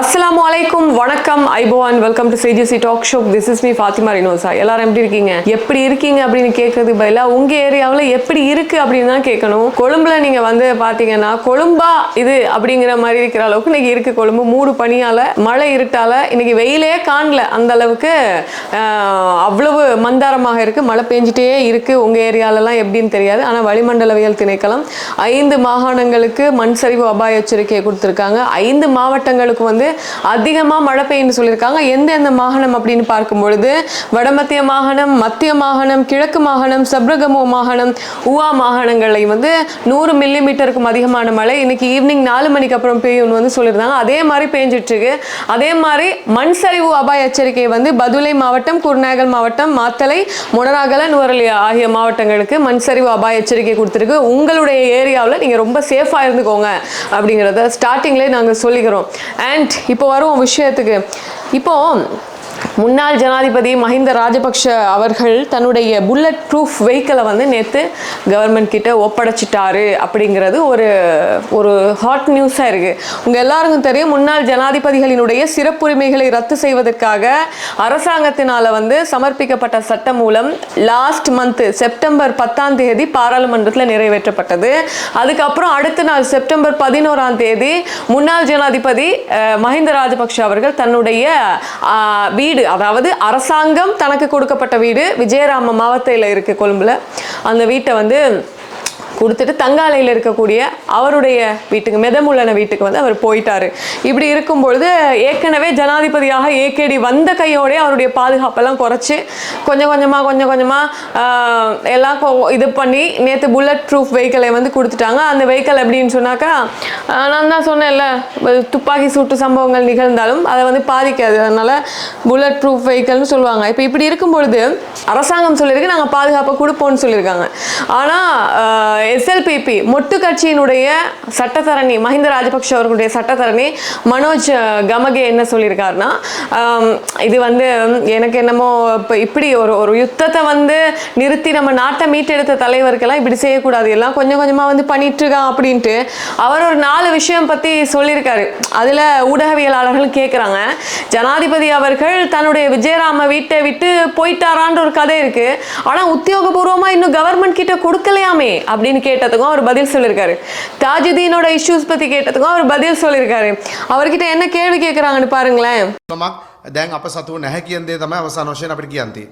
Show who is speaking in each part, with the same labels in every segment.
Speaker 1: அஸ்லாம் வலைக்கும் வணக்கம் ஐபோ and welcome to C talk show this is me Fathima Rinosa எல்லாரும் எப்படி இருக்கீங்க எப்படி இருக்கீங்க அப்படின்னு கேட்கறது பதிலாக உங்க ஏரியாவில் எப்படி இருக்கு அப்படின்னு தான் கேட்கணும் கொழும்புல நீங்க வந்து பாத்தீங்கன்னா கொழும்பா இது அப்படிங்கிற மாதிரி இருக்கிற அளவுக்கு இன்னைக்கு இருக்கு கொழும்பு மூடு பனியால மழை இருட்டால இன்னைக்கு வெயிலே காணல அந்த அளவுக்கு அவ்வளவு மந்தாரமாக இருக்கு மழை பெஞ்சிட்டே இருக்கு உங்க ஏரியாலலாம் எப்படின்னு தெரியாது ஆனால் வளிமண்டலவியல் திணைக்களம் ஐந்து மாகாணங்களுக்கு மண் சரிவு அபாய எச்சரிக்கையை கொடுத்துருக்காங்க ஐந்து மாவட்டங்களுக்கு வந்து வந்து அதிகமாக மழை பெய்யும்னு சொல்லியிருக்காங்க எந்தெந்த மாகாணம் அப்படின்னு பார்க்கும் பொழுது வடமத்திய மாகாணம் மத்திய மாகாணம் கிழக்கு மாகாணம் சப்ரகமோ மாகாணம் உவா மாகாணங்களை வந்து நூறு மில்லி மீட்டருக்கும் அதிகமான மழை இன்னைக்கு ஈவினிங் நாலு மணிக்கு அப்புறம் பெய்யும்னு வந்து சொல்லியிருந்தாங்க அதே மாதிரி பெஞ்சிட்டு இருக்கு அதே மாதிரி மண் சரிவு அபாய எச்சரிக்கை வந்து பதுளை மாவட்டம் குருநாயகல் மாவட்டம் மாத்தலை முனராகல நுவரலி ஆகிய மாவட்டங்களுக்கு மண் சரிவு அபாய எச்சரிக்கை கொடுத்துருக்கு உங்களுடைய ஏரியாவில் நீங்கள் ரொம்ப சேஃபாக இருந்துக்கோங்க அப்படிங்கிறத ஸ்டார்டிங்லேயே நாங்கள் சொல்லிக்கிறோம் அண்ட் இப்போ வரும் விஷயத்துக்கு இப்போ முன்னாள் ஜனாதிபதி மஹிந்த ராஜபக்ஷ அவர்கள் தன்னுடைய புல்லட் ப்ரூஃப் வெஹிக்கிளை வந்து நேற்று கவர்மெண்ட் கிட்ட ஒப்படைச்சிட்டாரு அப்படிங்கிறது ஒரு ஒரு ஹாட் நியூஸாக இருக்குது உங்கள் எல்லாருக்கும் தெரியும் முன்னாள் ஜனாதிபதிகளினுடைய சிறப்புரிமைகளை ரத்து செய்வதற்காக அரசாங்கத்தினால் வந்து சமர்ப்பிக்கப்பட்ட சட்டம் மூலம் லாஸ்ட் மந்த் செப்டம்பர் பத்தாம் தேதி பாராளுமன்றத்தில் நிறைவேற்றப்பட்டது அதுக்கப்புறம் அடுத்த நாள் செப்டம்பர் பதினோராம் தேதி முன்னாள் ஜனாதிபதி மஹிந்த ராஜபக்ஷ அவர்கள் தன்னுடைய வீடு வீடு அதாவது அரசாங்கம் தனக்கு கொடுக்கப்பட்ட வீடு விஜயராம மாவட்டத்தில் இருக்குது கொழும்புல அந்த வீட்டை வந்து கொடுத்துட்டு தங்காலையில் இருக்கக்கூடிய அவருடைய வீட்டுக்கு மெதமுள்ளன வீட்டுக்கு வந்து அவர் போயிட்டாரு இப்படி இருக்கும்பொழுது ஏற்கனவே ஜனாதிபதியாக ஏகேடி வந்த கையோடய அவருடைய பாதுகாப்பெல்லாம் குறைச்சி கொஞ்சம் கொஞ்சமாக கொஞ்சம் கொஞ்சமாக எல்லாம் இது பண்ணி நேற்று புல்லட் ப்ரூஃப் வெஹிக்கிளை வந்து கொடுத்துட்டாங்க அந்த வெஹிக்கிள் அப்படின்னு சொன்னாக்கா நான் தான் சொன்னேன்ல துப்பாக்கி சூட்டு சம்பவங்கள் நிகழ்ந்தாலும் அதை வந்து பாதிக்காது அதனால் புல்லட் ப்ரூஃப் வெஹிக்கிள்னு சொல்லுவாங்க இப்போ இப்படி இருக்கும் பொழுது அரசாங்கம் சொல்லியிருக்கு நாங்கள் பாதுகாப்பை கொடுப்போம்னு சொல்லியிருக்காங்க ஆனால் எஸ்எல்பிபி மொட்டு கட்சியினுடைய சட்டத்தரணி மஹிந்த ராஜபக்ஷ அவர்களுடைய சட்டத்தரணி மனோஜ் கமகே என்ன சொல்லியிருக்காருன்னா இது வந்து எனக்கு என்னமோ இப்போ இப்படி ஒரு ஒரு யுத்தத்தை வந்து நிறுத்தி நம்ம நாட்டை மீட்டெடுத்த தலைவருக்கெல்லாம் இப்படி செய்யக்கூடாது எல்லாம் கொஞ்சம் கொஞ்சமாக வந்து பண்ணிட்டு இருக்கான் அப்படின்ட்டு அவர் ஒரு நாலு விஷயம் பற்றி சொல்லியிருக்காரு அதில் ஊடகவியலாளர்கள் கேட்குறாங்க ஜனாதிபதி அவர்கள் தன்னுடைய விஜயராம வீட்டை விட்டு போயிட்டாரான்ற ஒரு கதை இருக்குது ஆனால் உத்தியோகபூர்வமாக இன்னும் கவர்மெண்ட் கிட்ட கொடுக்கலையாமே அப்படின்னு கேட்டதுக்கும் அவர் பதில் சொல்லியிருக்காரு தாஜுதீனோட இஷ்யூஸ் பற்றி கேட்டதுக்கும் அவர் பதில் சொல்லியிருக்காரு அவர்கிட்ட என்ன கேள்வி கேட்குறாங்கன்னு பாருங்களேன்
Speaker 2: දැන් අප සතුව නැහැ කියන්දේ තමයි අවසාන වශයෙන් අපිට කියන්ති.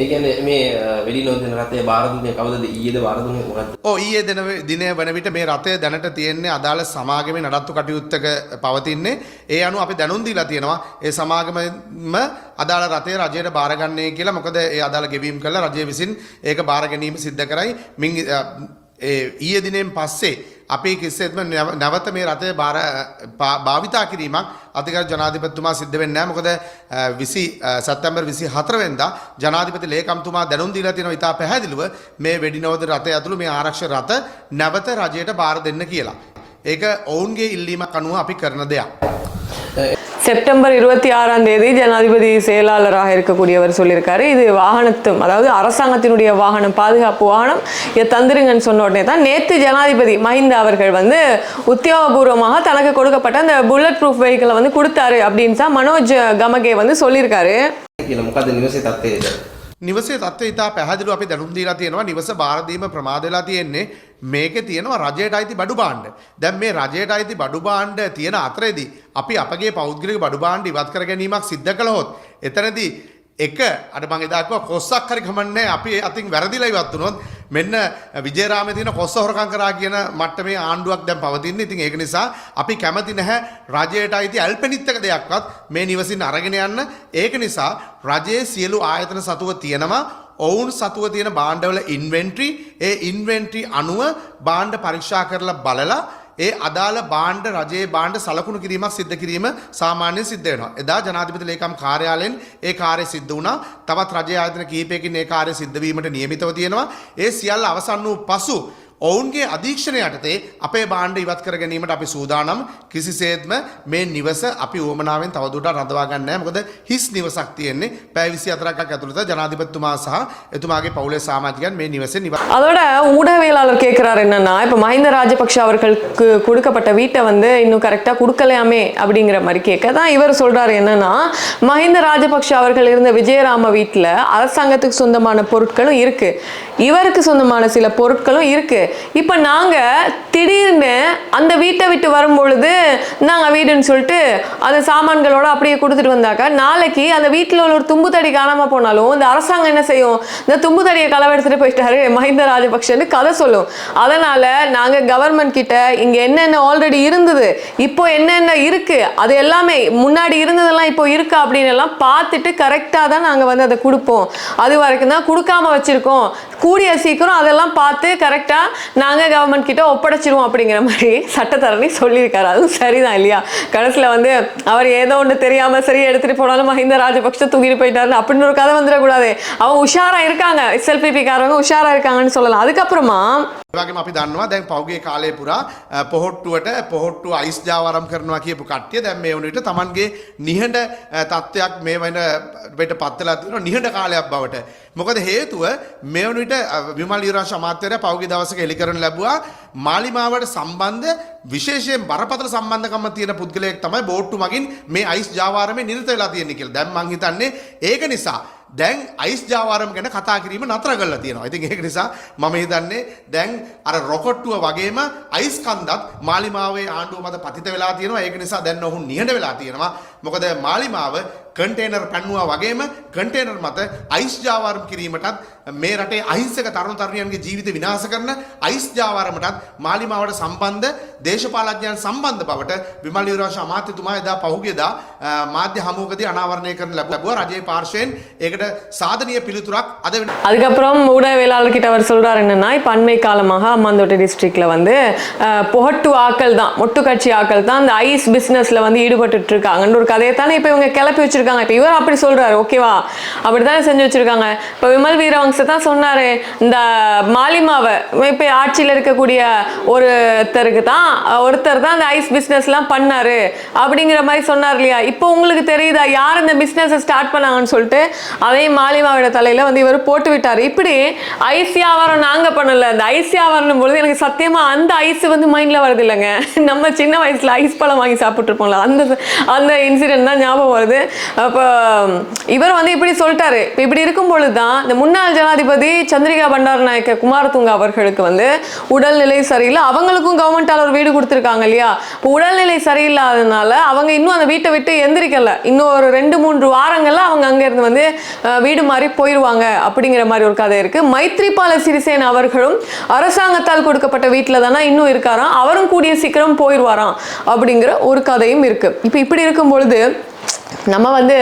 Speaker 3: ඒ කියන්නේ මේ වෙලිනෝදන රථය බාර දුන්නේ කවුදද ඊයේද බාර දුන්නේ මොකද්ද?
Speaker 2: ඔව් ඊයේ දින දිනේ වන විට මේ රථය දැනට තියෙන්නේ අදාළ සමාගමේ නඩත්තු කටයුත්තක පවතින්නේ. ඒ අනුව අපි දැනුම් දීලා තියෙනවා ඒ සමාගමම අදාළ රථය රජයට බාරගන්නේ කියලා. මොකද ඒ අදාළ ගෙවීම් කළා රජය විසින් ඒක බාර ගැනීම සිද්ධ කරයි. මින් ඊය දිනෙන් පස්සේ අපේ කිසිෙත්ම නැවත මේ රථය බාර භාවිතා කිරීමක් අතිකර ජනාධිපත්තුමා සිද්ධ වෙන්නේ මොකද විසි සැත්තැම්බර් විසි හතරවෙන්දා ජනාධිපති ලේකම්තුමා දැනුම් දීලා තියෙන ඉතා පැහැදිලිව මේ වෙඩිනෝද රථය ඇතුළු මේ ආරක්ෂ රථ නැවත රජයට බාර දෙන්න කියලා. ඒක ඔවුන්ගේ ඉල්ලීමක් අනුව අපි කරන
Speaker 1: දෙයක්. செப்டம்பர் இருபத்தி ஆறாம் தேதி ஜனாதிபதி செயலாளராக இருக்கக்கூடியவர் சொல்லியிருக்காரு இது வாகனத்தும் அதாவது அரசாங்கத்தினுடைய வாகனம் பாதுகாப்பு வாகனம் இதை தந்திருங்கன்னு சொன்ன உடனே தான் நேற்று ஜனாதிபதி மஹிந்த அவர்கள் வந்து உத்தியோகபூர்வமாக தனக்கு கொடுக்கப்பட்ட அந்த புல்லட் ப்ரூஃப் வெஹிக்கிளை வந்து கொடுத்தாரு அப்படின்னு தான் மனோஜ் கமகே வந்து சொல்லியிருக்காரு
Speaker 3: නිවසේ තත්ත්වය ඉතා පැහැදිලි අපි දැනුම් දීලා තියෙනවා නිවස බාරදීම ප්‍රමාද වෙලා තියෙන්නේ මේකේ තියෙනවා රජයට අයිති බඩු භාණ්ඩ. දැන් මේ රජයට අයිති බඩු භාණ්ඩ තියෙන අතරේදී අපි අපගේ පෞද්ගලික බඩු භාණ්ඩ ඉවත් කර ගැනීමක් සිද්ධ කළහොත් එතනදී එක අට මං එදාක්ව කොස්සක් හරි කමන්නේ අපි අතින් වැරදිලා ඉවත් වුණොත් මෙන්න විජේරාමේ තියෙන කොස්ස හොරකම් කරා කියන මට්ටමේ ආණ්ඩුවක් දැන් පවතින්නේ. ඉතින් ඒක නිසා අපි කැමති නැහැ රජයට අයිති ඇල්පෙනිත් එක දෙයක්වත් මේ නිවසින් අරගෙන යන්න. ඒක නිසා රජයේ සියලු ආයතන සතුව තියෙනවා. ඔවුන් සතුව තියෙන භාණ්ඩවල ඉන්වෙන්ටරි ඒ ඉන්වෙන්ටරි අනුව භාණ්ඩ පරීක්ෂා කරලා බලලා ඒ අදාළ බාණ්ඩ රජයේ බාණ්ඩ සලකුණු කිරීමක් සිද්ධ කිරීම සාමාන්‍යයෙන් සිද්ධ වෙනවා. එදා ජනාධිපති ලේකම් කාර්යාලයෙන් ඒ කාර්යය සිද්ධ වුණා. තවත් රජයේ ආයතන කිහිපයකින් ඒ කාර්යය සිද්ධ වීමට නියමිතව තියෙනවා. ඒ සියල්ල අවසන් වූ පසු ඔවුන්ගේ යටතේ අපේ බාණ්ඩ ඉවත් කර ගැනීමට අපි සූදානම් කිසිසේත්ම මේ නිවස අපි ඕමනාවෙන් තවදුරට රඳවා ගන්න මොකද හිස් නිවසක් තියෙන්නේ පැය 24ක් ඇතුළත ஜனாதிபதிතුමා සහ එතුමාගේ පවුලේ சாமாஜிகன் මේ நிவசை நிவ
Speaker 1: அதோட ஊடகவியலாளர் கேட்கிறார் என்னன்னா இப்போ மஹிந்த ராஜபக்ஷ அவர்களுக்கு கொடுக்கப்பட்ட வீட்டை வந்து இன்னும் கரெக்டாக கொடுக்கலையாமே அப்படிங்கிற மாதிரி கேட்க தான் இவர் சொல்றாரு என்னன்னா மஹிந்த ராஜபக்ஷ அவர்கள் இருந்த விஜயராம வீட்டில் அரசாங்கத்துக்கு சொந்தமான பொருட்களும் இருக்கு இவருக்கு சொந்தமான சில பொருட்களும் இருக்கு இப்போ நாங்கள் திடீர்னு அந்த வீட்டை விட்டு வரும் பொழுது நாங்கள் வீடுன்னு சொல்லிட்டு அந்த சாமான்களோட அப்படியே கொடுத்துட்டு வந்தாக்கா நாளைக்கு அந்த வீட்டில் உள்ள ஒரு தும்பு தடி காணாமல் போனாலும் இந்த அரசாங்கம் என்ன செய்யும் இந்த தும்பு தடியை களவு எடுத்துட்டு போயிட்டாரு மஹிந்த ராஜபக்சன்னு கதை சொல்லும் அதனால் நாங்கள் கவர்மெண்ட் கிட்ட இங்கே என்னென்ன ஆல்ரெடி இருந்தது இப்போ என்னென்ன இருக்குது அது எல்லாமே முன்னாடி இருந்ததெல்லாம் இப்போ இருக்கா அப்படின்னு எல்லாம் பார்த்துட்டு கரெக்டாக தான் நாங்கள் வந்து அதை கொடுப்போம் அது வரைக்கும் தான் கொடுக்காம வச்சுருக்கோம் கூடிய சீக்கிரம் அதெல்லாம் பார்த்து கரெக்டாக நாங்கள் கவர்மெண்ட் கிட்ட ஒப்படைச்சிருவோம் அப்படிங்கிற மாதிரி சட்டத்தரணி சொல்லியிருக்காரு அதுவும் சரிதான் இல்லையா கடைசியில் வந்து அவர் ஏதோ ஒன்று தெரியாம சரி எடுத்துட்டு போனாலும் மஹிந்த ராஜபக்ஷ தூங்கிட்டு போயிட்டாரு அப்படின்னு ஒரு கதை வந்துடக்கூடாது அவங்க உஷாரா இருக்காங்க எஸ்எல்பிபிக்காரவங்க உஷாரா இருக்காங்கன்னு சொல்லலாம் அதுக்கப்புறமா වගේම අපි දන්නවා දැන් පෞගේ කාලය පුරා පොහොට්ටුවට පොහොට්ටු අයිස් ජාවරම් කරනවා කියපු කට්ටිය දැන් මේ වුණට තමන්ගේ නිහඬ තත්ත්වයක් මේ වෙන වෙට පත්වලා තියෙනවා නිහඬ කාලයක් බවට. මොකද හේතුව මේ වුණට විමල් ඊරාජ් අමාත්‍යවරයා පෞගේ දවසක එලි කරන ලැබුවා මාලිමාවට සම්බන්ධ විශේෂයෙන් බරපතල සම්බන්ධකම තියෙන පුද්ගලයෙක් තමයි බෝට්ටු මගින් මේ අයිස් ජාවාරමේ නිරත වෙලා තියෙන්නේ කියලා. දැන් මං හිතන්නේ ඒක නිසා දැන් අයිස් ජාවාරම ගැන කතා කිරීම නතර කරලා තියෙනවා. ඉතින් ඒක නිසා මම හිතන්නේ දැන් අර රොකට්ටුව වගේම අයිස් කන්දත් මාලිමාවේ ආණ්ඩුව මත පතිත වෙලා තියෙනවා. ඒක නිසා දැන් ඔහු නිහඬ වෙලා තියෙනවා. මොකද මාලිමාව කන්ටේනර් පැන්නවා වගේම කන්ටේනර් මත අයිස් ජාවාරම් කිරීමටත් මේ රටේ අහිංසක තරුණ තරුණියන්ගේ ජීවිත විනාශ කරන අයිස් ජාවාරමටත් මාලිමාවට සම්බන්ධ දේශපාලඥයන් සම්බන්ධ බවට විමල් විරාශ අමාත්‍යතුමා එදා පහුගියදා මාධ්‍ය හමුවකදී අනාවරණය කරන ලැබුවා රජයේ பார்ஷேன் எங்கிட்ட சாதனைய பிலுத்துறாக் அதை அதுக்கப்புறம் ஊடகவியலாளர்கிட்ட அவர் சொல்றார் என்னன்னா இப்போ அண்மை காலமாக அம்மாந்தோட்டை டிஸ்ட்ரிக்ட்ல வந்து பொஹட்டு ஆக்கள் தான் மொட்டு கட்சி ஆக்கள் தான் அந்த ஐஸ் பிசினஸ்ல வந்து ஈடுபட்டுட்டு இருக்காங்கன்னு ஒரு கதையை தானே இப்போ இவங்க கிளப்பி வச்சிருக்காங்க வச்சிருக்காங்க இப்போ இவர் அப்படி சொல்றாரு ஓகேவா அப்படித்தானே செஞ்சு வச்சிருக்காங்க இப்போ விமல் வீரவங்ச தான் சொன்னாரு இந்த மாலிமாவை இப்போ ஆட்சியில் இருக்கக்கூடிய ஒருத்தருக்கு தான் ஒருத்தர் தான் அந்த ஐஸ் பிஸ்னஸ்லாம் பண்ணாரு அப்படிங்கிற மாதிரி சொன்னார் இல்லையா இப்போ உங்களுக்கு தெரியுதா யார் இந்த பிஸ்னஸை ஸ்டார்ட் பண்ணாங்கன்னு சொல்லிட்டு அதையும் மாலிமாவோட தலையில் வந்து இவர் போட்டு விட்டார் இப்படி ஐஸ் வியாபாரம் நாங்கள் பண்ணல அந்த ஐஸ் வியாபாரம் பொழுது எனக்கு சத்தியமாக அந்த ஐஸ் வந்து மைண்டில் வருது இல்லைங்க நம்ம சின்ன வயசில் ஐஸ் பழம் வாங்கி சாப்பிட்ருப்போம்ல அந்த அந்த இன்சிடென்ட் தான் ஞாபகம் வருது அப்போ இவர் வந்து இப்படி சொல்லிட்டாரு இப்போ இப்படி இருக்கும் பொழுது தான் இந்த முன்னாள் ஜனாதிபதி சந்திரிகா பண்டார நாயக்க குமாரதுங்க அவர்களுக்கு வந்து உடல்நிலை சரியில்லை அவங்களுக்கும் கவர்மெண்டால் ஒரு வீடு கொடுத்துருக்காங்க இல்லையா இப்போ உடல்நிலை சரியில்லாததுனால அவங்க இன்னும் அந்த வீட்டை விட்டு எந்திரிக்கல இன்னும் ஒரு ரெண்டு மூன்று வாரங்களில் அவங்க அங்கேருந்து வந்து வீடு மாதிரி போயிடுவாங்க அப்படிங்கிற மாதிரி ஒரு கதை இருக்குது மைத்ரிபால சிறிசேன் அவர்களும் அரசாங்கத்தால் கொடுக்கப்பட்ட வீட்டில் தானே இன்னும் இருக்காராம் அவரும் கூடிய சீக்கிரம் போயிடுவாராம் அப்படிங்கிற ஒரு கதையும் இருக்குது இப்போ இப்படி இருக்கும் பொழுது நம்ம வந்து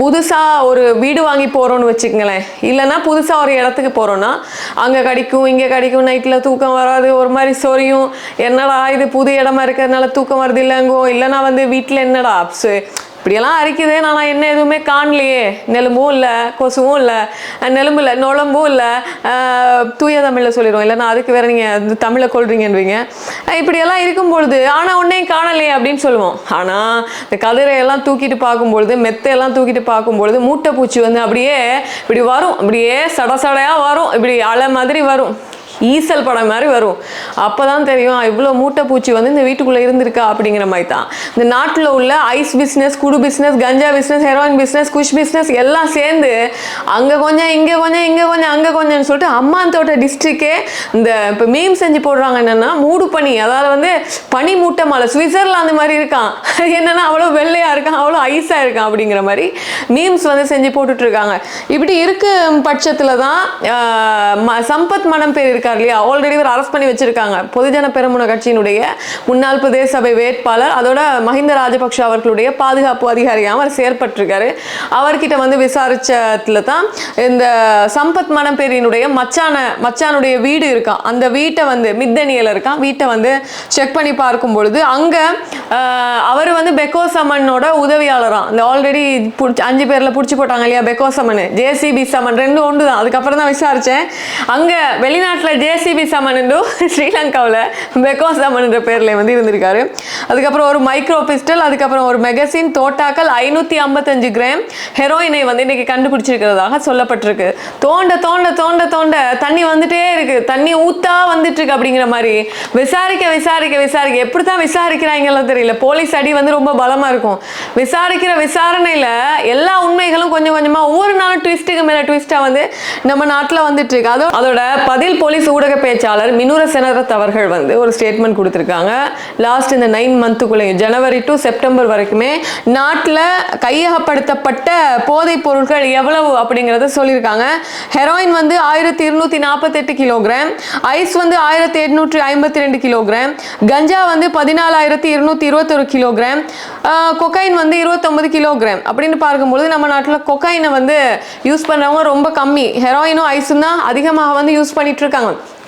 Speaker 1: புதுசாக ஒரு வீடு வாங்கி போகிறோன்னு வச்சுக்கங்களேன் இல்லைன்னா புதுசாக ஒரு இடத்துக்கு போகிறோன்னா அங்கே கிடைக்கும் இங்கே கிடைக்கும் நைட்டில் தூக்கம் வராது ஒரு மாதிரி சொரியும் என்னடா இது புது இடமா இருக்கிறதுனால தூக்கம் வருது இல்லைங்கோ இல்லைனா வந்து வீட்டில் என்னடா இப்படியெல்லாம் அரிக்குது நான் என்ன எதுவுமே காணலையே நெலும்பும் இல்லை கொசுவும் இல்லை நெலும்பு இல்லை நுழம்பும் இல்லை தூய தமிழில் சொல்லிடுவோம் இல்லைன்னா அதுக்கு வேறு நீங்கள் தமிழை கொள்றீங்கன்றீங்க இப்படியெல்லாம் இருக்கும் பொழுது ஆனால் உன்னையும் காணலையே அப்படின்னு சொல்லுவோம் ஆனால் இந்த கதிரையெல்லாம் தூக்கிட்டு பார்க்கும்பொழுது மெத்தையெல்லாம் தூக்கிட்டு பார்க்கும்பொழுது பூச்சி வந்து அப்படியே இப்படி வரும் இப்படியே சட சடையாக வரும் இப்படி அலை மாதிரி வரும் ஈசல் படம் மாதிரி வரும் அப்போ தான் தெரியும் இவ்வளோ மூட்டை பூச்சி வந்து இந்த வீட்டுக்குள்ளே இருந்திருக்கா அப்படிங்கிற மாதிரி தான் இந்த நாட்டில் உள்ள ஐஸ் பிஸ்னஸ் குடு பிஸ்னஸ் கஞ்சா business heroin business kush business எல்லாம் சேர்ந்து அங்கே கொஞ்சம் இங்கே கொஞ்சம் இங்கே கொஞ்சம் அங்கே கொஞ்சம்னு சொல்லிட்டு தோட்ட டிஸ்ட்ரிக்டே இந்த இப்போ மீம் செஞ்சு போடுறாங்க என்னென்னா மூடு பனி அதாவது வந்து பனி மூட்டை மலை சுவிட்சர்லாந்து மாதிரி இருக்கான் என்னென்னா அவ்வளோ வெள்ளையாக இருக்கான் அவ்வளோ ஐஸாக இருக்கான் அப்படிங்கிற மாதிரி மீம்ஸ் வந்து செஞ்சு போட்டுட்ருக்காங்க இப்படி இருக்கு பட்சத்தில் தான் சம்பத் மனம் பேர் இருக்கார் இருக்கார் இல்லையா ஆல்ரெடி இவர் அரெஸ்ட் பண்ணி வச்சிருக்காங்க பொதுஜன பெருமுன கட்சியினுடைய முன்னாள் பிரதேச சபை வேட்பாளர் அதோட மஹிந்த ராஜபக்ஷ அவர்களுடைய பாதுகாப்பு அதிகாரியாக அவர் செயற்பட்டிருக்காரு அவர்கிட்ட வந்து விசாரிச்சதுல தான் இந்த சம்பத் மணப்பேரியினுடைய மச்சான மச்சானுடைய வீடு இருக்கான் அந்த வீட்டை வந்து மித்தனியில் இருக்கான் வீட்டை வந்து செக் பண்ணி பார்க்கும் பொழுது அங்கே அவர் வந்து சமனோட உதவியாளராக இந்த ஆல்ரெடி அஞ்சு பேரில் பிடிச்சி போட்டாங்க இல்லையா பெக்கோசமன் ஜேசிபி சமன் ரெண்டு ஒன்று தான் அதுக்கப்புறம் தான் விசாரித்தேன் அங்கே வெளிநாட்டில் ஜேசிபி சமனண்டோ ஸ்ரீலங்காவில் பெக்கோ சமன்ன்ற பேரில் வந்து இருந்திருக்காரு அதுக்கப்புறம் ஒரு மைக்ரோ பிஸ்டல் அதுக்கப்புறம் ஒரு மெகசின் தோட்டாக்கள் ஐநூற்றி ஐம்பத்தஞ்சு கிராம் ஹெரோயினை வந்து இன்றைக்கி கண்டுபிடிச்சிருக்கிறதாக சொல்லப்பட்டிருக்கு தோண்ட தோண்ட தோண்ட தோண்ட தண்ணி வந்துட்டே இருக்குது தண்ணி ஊத்தா வந்துட்டுருக்கு அப்படிங்கிற மாதிரி விசாரிக்க விசாரிக்க விசாரிக்க எப்படி தான் விசாரிக்கிறாங்கலாம் தெரியல போலீஸ் அடி வந்து ரொம்ப பலமாக இருக்கும் விசாரிக்கிற விசாரணையில் எல்லா உண்மைகளும் கொஞ்சம் கொஞ்சமாக ஒவ்வொரு நாளும் ட்விஸ்ட்டுக்கு மேலே ட்விஸ்ட்டாக வந்து நம்ம நாட்டில் வந்துட்டுருக்கு அதோ அதோட பதில் போலீஸ் பிலிப்பைன்ஸ் ஊடக பேச்சாளர் மினுர செனரத் அவர்கள் வந்து ஒரு ஸ்டேட்மெண்ட் கொடுத்துருக்காங்க லாஸ்ட் இந்த நைன் மந்த்துக்குள்ளேயும் ஜனவரி டு செப்டம்பர் வரைக்குமே நாட்டில் கையகப்படுத்தப்பட்ட போதைப் பொருட்கள் எவ்வளவு அப்படிங்கிறத சொல்லியிருக்காங்க ஹெரோயின் வந்து ஆயிரத்தி இருநூற்றி நாற்பத்தெட்டு கிலோகிராம் ஐஸ் வந்து ஆயிரத்தி எட்நூற்றி ஐம்பத்தி ரெண்டு கிலோகிராம் கஞ்சா வந்து பதினாலாயிரத்தி இருநூற்றி இருபத்தொரு கிலோகிராம் கொக்கைன் வந்து இருபத்தொம்பது கிலோகிராம் அப்படின்னு பார்க்கும்பொழுது நம்ம நாட்டில் கொக்கைனை வந்து யூஸ் பண்ணுறவங்க ரொம்ப கம்மி ஹெரோயினும் ஐஸும் தான் அதிகமாக வந்து யூஸ் பண்ணிட்டு இருக்காங்க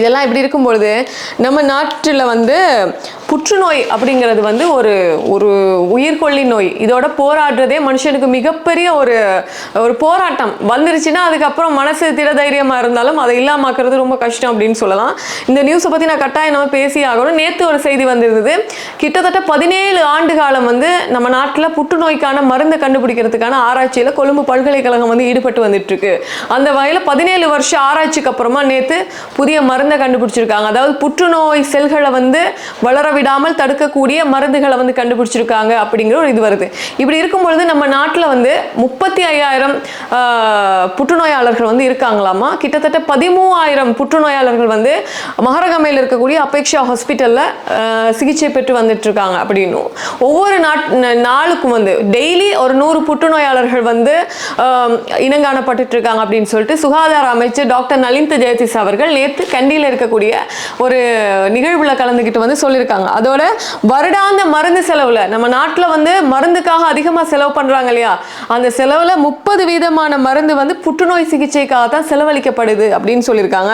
Speaker 1: இதெல்லாம் இப்படி இருக்கும்பொழுது நம்ம நாட்டில் வந்து புற்றுநோய் அப்படிங்கிறது வந்து ஒரு ஒரு உயிர்கொல்லி நோய் இதோட போராடுறதே மனுஷனுக்கு மிகப்பெரிய ஒரு ஒரு போராட்டம் வந்துருச்சுன்னா அதுக்கப்புறம் மனசு திடதைரியமாக இருந்தாலும் அதை இல்லாமாக்குறது ரொம்ப கஷ்டம் அப்படின்னு சொல்லலாம் இந்த நியூஸை பற்றி நான் கட்டாயம் நம்ம பேசி ஆகணும் நேற்று ஒரு செய்தி வந்திருந்தது கிட்டத்தட்ட பதினேழு ஆண்டு காலம் வந்து நம்ம நாட்டில் புற்றுநோய்க்கான மருந்து கண்டுபிடிக்கிறதுக்கான ஆராய்ச்சியில் கொழும்பு பல்கலைக்கழகம் வந்து ஈடுபட்டு வந்துட்டுருக்கு அந்த வகையில் பதினேழு வருஷம் ஆராய்ச்சிக்கு அப்புறமா நேற்று புதிய மருந்தை கண்டுபிடிச்சிருக்காங்க அதாவது புற்றுநோய் செல்களை வந்து வளர விடாமல் தடுக்கக்கூடிய மருந்துகளை வந்து கண்டுபிடிச்சிருக்காங்க அப்படிங்கிற ஒரு இது வருது இப்படி இருக்கும் பொழுது நம்ம நாட்டில் வந்து முப்பத்தி ஐயாயிரம் புற்றுநோயாளர்கள் வந்து இருக்காங்களாமா கிட்டத்தட்ட பதிமூவாயிரம் புற்றுநோயாளர்கள் வந்து மகரகமையில் இருக்கக்கூடிய அபேக்ஷா ஹாஸ்பிட்டலில் சிகிச்சை பெற்று வந்துட்டு இருக்காங்க அப்படின்னும் ஒவ்வொரு நாட் நாளுக்கும் வந்து டெய்லி ஒரு நூறு புற்றுநோயாளர்கள் வந்து இனங்காணப்பட்டு இருக்காங்க அப்படின்னு சொல்லிட்டு சுகாதார அமைச்சர் டாக்டர் நலிந்த ஜெயதிஸ் அவர்கள் நேற்று கண்டியில் இருக்கக்கூடிய ஒரு நிகழ்வில் கலந்துக்கிட்டு வந்து சொல்லியிருக்காங்க அதோட வருடாந்த மருந்து செலவில் நம்ம நாட்டில் வந்து மருந்துக்காக அதிகமாக செலவு பண்ணுறாங்க இல்லையா அந்த செலவில் முப்பது வீதமான மருந்து வந்து புற்றுநோய் சிகிச்சைக்காக தான் செலவழிக்கப்படுது அப்படின்னு சொல்லியிருக்காங்க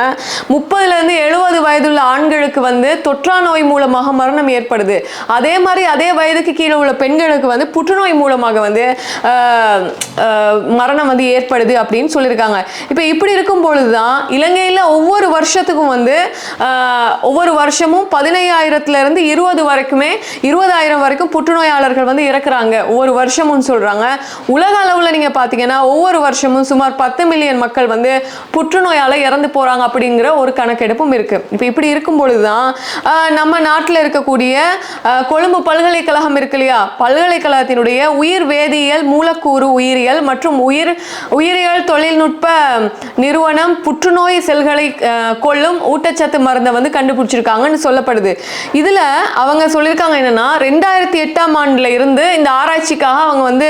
Speaker 1: முப்பதுலேருந்து எழுபது வயதுள்ள ஆண்களுக்கு வந்து தொற்றா நோய் மூலமாக மரணம் ஏற்படுது அதே மாதிரி அதே வயதுக்கு கீழே உள்ள பெண்களுக்கு வந்து புற்றுநோய் மூலமாக வந்து மரணம் வந்து ஏற்படுது அப்படின்னு சொல்லியிருக்காங்க இப்போ இப்படி இருக்கும் பொழுது தான் இலங்கையில் ஒவ்வொரு வருஷத்துக்கு எல்லாருக்கும் வந்து ஒவ்வொரு வருஷமும் பதினையாயிரத்துலேருந்து இருபது வரைக்குமே இருபதாயிரம் வரைக்கும் புற்றுநோயாளர்கள் வந்து இறக்குறாங்க ஒவ்வொரு வருஷமும் சொல்கிறாங்க உலக அளவில் நீங்கள் பார்த்தீங்கன்னா ஒவ்வொரு வருஷமும் சுமார் பத்து மில்லியன் மக்கள் வந்து புற்றுநோயால் இறந்து போகிறாங்க அப்படிங்கிற ஒரு கணக்கெடுப்பும் இருக்குது இப்போ இப்படி இருக்கும் பொழுது தான் நம்ம நாட்டில் இருக்கக்கூடிய கொழும்பு பல்கலைக்கழகம் இருக்கு இல்லையா பல்கலைக்கழகத்தினுடைய உயிர் வேதியியல் மூலக்கூறு உயிரியல் மற்றும் உயிர் உயிரியல் தொழில்நுட்ப நிறுவனம் புற்றுநோய் செல்களை கொள்ளும் மூலம் ஊட்டச்சத்து மருந்தை வந்து கண்டுபிடிச்சிருக்காங்கன்னு சொல்லப்படுது இதில் அவங்க சொல்லியிருக்காங்க என்னென்னா ரெண்டாயிரத்தி எட்டாம் ஆண்டில் இருந்து இந்த ஆராய்ச்சிக்காக அவங்க வந்து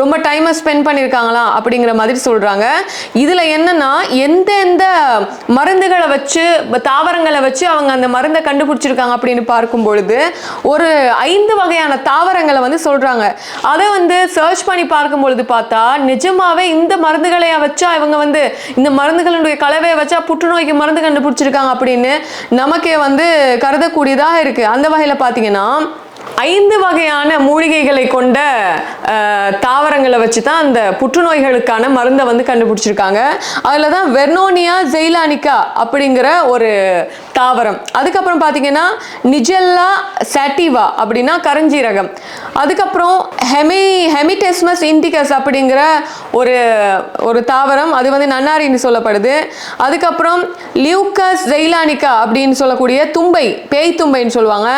Speaker 1: ரொம்ப டைமை ஸ்பெண்ட் பண்ணியிருக்காங்களா அப்படிங்கிற மாதிரி சொல்கிறாங்க இதில் என்னென்னா எந்தெந்த மருந்துகளை வச்சு தாவரங்களை வச்சு அவங்க அந்த மருந்தை கண்டுபிடிச்சிருக்காங்க அப்படின்னு பார்க்கும் பொழுது ஒரு ஐந்து வகையான தாவரங்களை வந்து சொல்கிறாங்க அதை வந்து சர்ச் பண்ணி பார்க்கும் பொழுது பார்த்தா நிஜமாவே இந்த மருந்துகளை வச்சா இவங்க வந்து இந்த மருந்துகளுடைய கலவையை வச்சா புற்றுநோய்க்கு மருந்து கண்டுபிடிச்சி வச்சுருக்காங்க அப்படின்னு நமக்கே வந்து கருதக்கூடியதாக இருக்குது அந்த வகையில் பார்த்தீங்கன்னா ஐந்து வகையான மூலிகைகளை கொண்ட தாவரங்களை வச்சு தான் அந்த புற்றுநோய்களுக்கான மருந்தை வந்து கண்டுபிடிச்சிருக்காங்க அதில் தான் வெர்னோனியா ஜெய்லானிக்கா அப்படிங்கிற ஒரு தாவரம் அதுக்கப்புறம் பார்த்தீங்கன்னா நிஜெல்லா சாட்டிவா அப்படின்னா கரஞ்சீரகம் அதுக்கப்புறம் ஹெமி ஹெமிடெஸ்மஸ் இண்டிகஸ் அப்படிங்கிற ஒரு ஒரு தாவரம் அது வந்து நன்னாரின்னு சொல்லப்படுது அதுக்கப்புறம் லியூக்கஸ் ஜெய்லானிக்கா அப்படின்னு சொல்லக்கூடிய தும்பை பேய் தும்பைன்னு சொல்லுவாங்க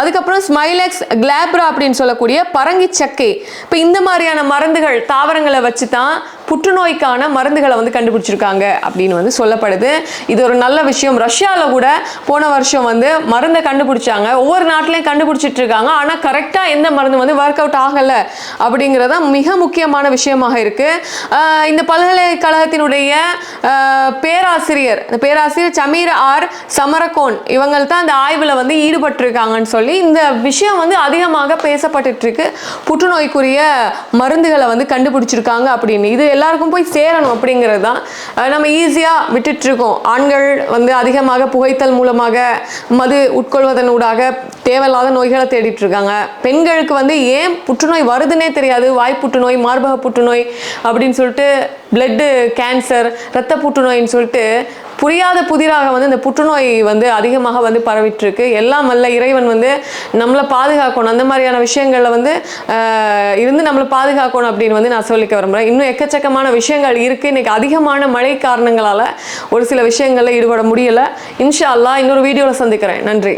Speaker 1: அதுக்கப்புறம் ஸ்மைலெக்ஸ் கிளாப்ரா அப்படின்னு சொல்லக்கூடிய பரங்கி சக்கை இப்போ இந்த மாதிரியான மருந்துகள் தாவரங்களை வச்சு தான் புற்றுநோய்க்கான மருந்துகளை வந்து கண்டுபிடிச்சிருக்காங்க அப்படின்னு வந்து சொல்லப்படுது இது ஒரு நல்ல விஷயம் ரஷ்யாவில் கூட போன வருஷம் வந்து மருந்தை கண்டுபிடிச்சாங்க ஒவ்வொரு நாட்டிலையும் கண்டுபிடிச்சிட்டு இருக்காங்க ஆனால் கரெக்டாக எந்த மருந்து வந்து ஒர்க் அவுட் ஆகலை அப்படிங்கிறத மிக முக்கியமான விஷயமாக இருக்குது இந்த பல்கலைக்கழகத்தினுடைய பேராசிரியர் இந்த பேராசிரியர் சமீர் ஆர் சமரகோன் இவங்கள் தான் இந்த ஆய்வில் வந்து ஈடுபட்டிருக்காங்கன்னு சொல்லி இந்த விஷயம் வந்து அதிகமாக பேசப்பட்டுருக்கு புற்றுநோய்க்குரிய மருந்துகளை வந்து கண்டுபிடிச்சிருக்காங்க அப்படின்னு இது எல்லாருக்கும் போய் சேரணும் அப்படிங்கிறது தான் நம்ம ஈஸியாக விட்டுட்ருக்கோம் ஆண்கள் வந்து அதிகமாக புகைத்தல் மூலமாக மது உட்கொள்வதனூடாக தேவையில்லாத நோய்களை தேடிட்டு இருக்காங்க பெண்களுக்கு வந்து ஏன் புற்றுநோய் வருதுன்னே தெரியாது வாய் புற்றுநோய் மார்பக புற்றுநோய் அப்படின்னு சொல்லிட்டு பிளட்டு கேன்சர் இரத்த புற்றுநோயின்னு சொல்லிட்டு புரியாத புதிராக வந்து இந்த புற்றுநோய் வந்து அதிகமாக வந்து பரவிட்டுருக்கு எல்லாம் வல்ல இறைவன் வந்து நம்மளை பாதுகாக்கணும் அந்த மாதிரியான விஷயங்களில் வந்து இருந்து நம்மளை பாதுகாக்கணும் அப்படின்னு வந்து நான் சொல்லிக்க விரும்புகிறேன் இன்னும் எக்கச்சக்கமான விஷயங்கள் இருக்குது இன்றைக்கி அதிகமான மழை காரணங்களால் ஒரு சில விஷயங்களில் ஈடுபட முடியலை இன்ஷா அல்லா இன்னொரு வீடியோவில் சந்திக்கிறேன் நன்றி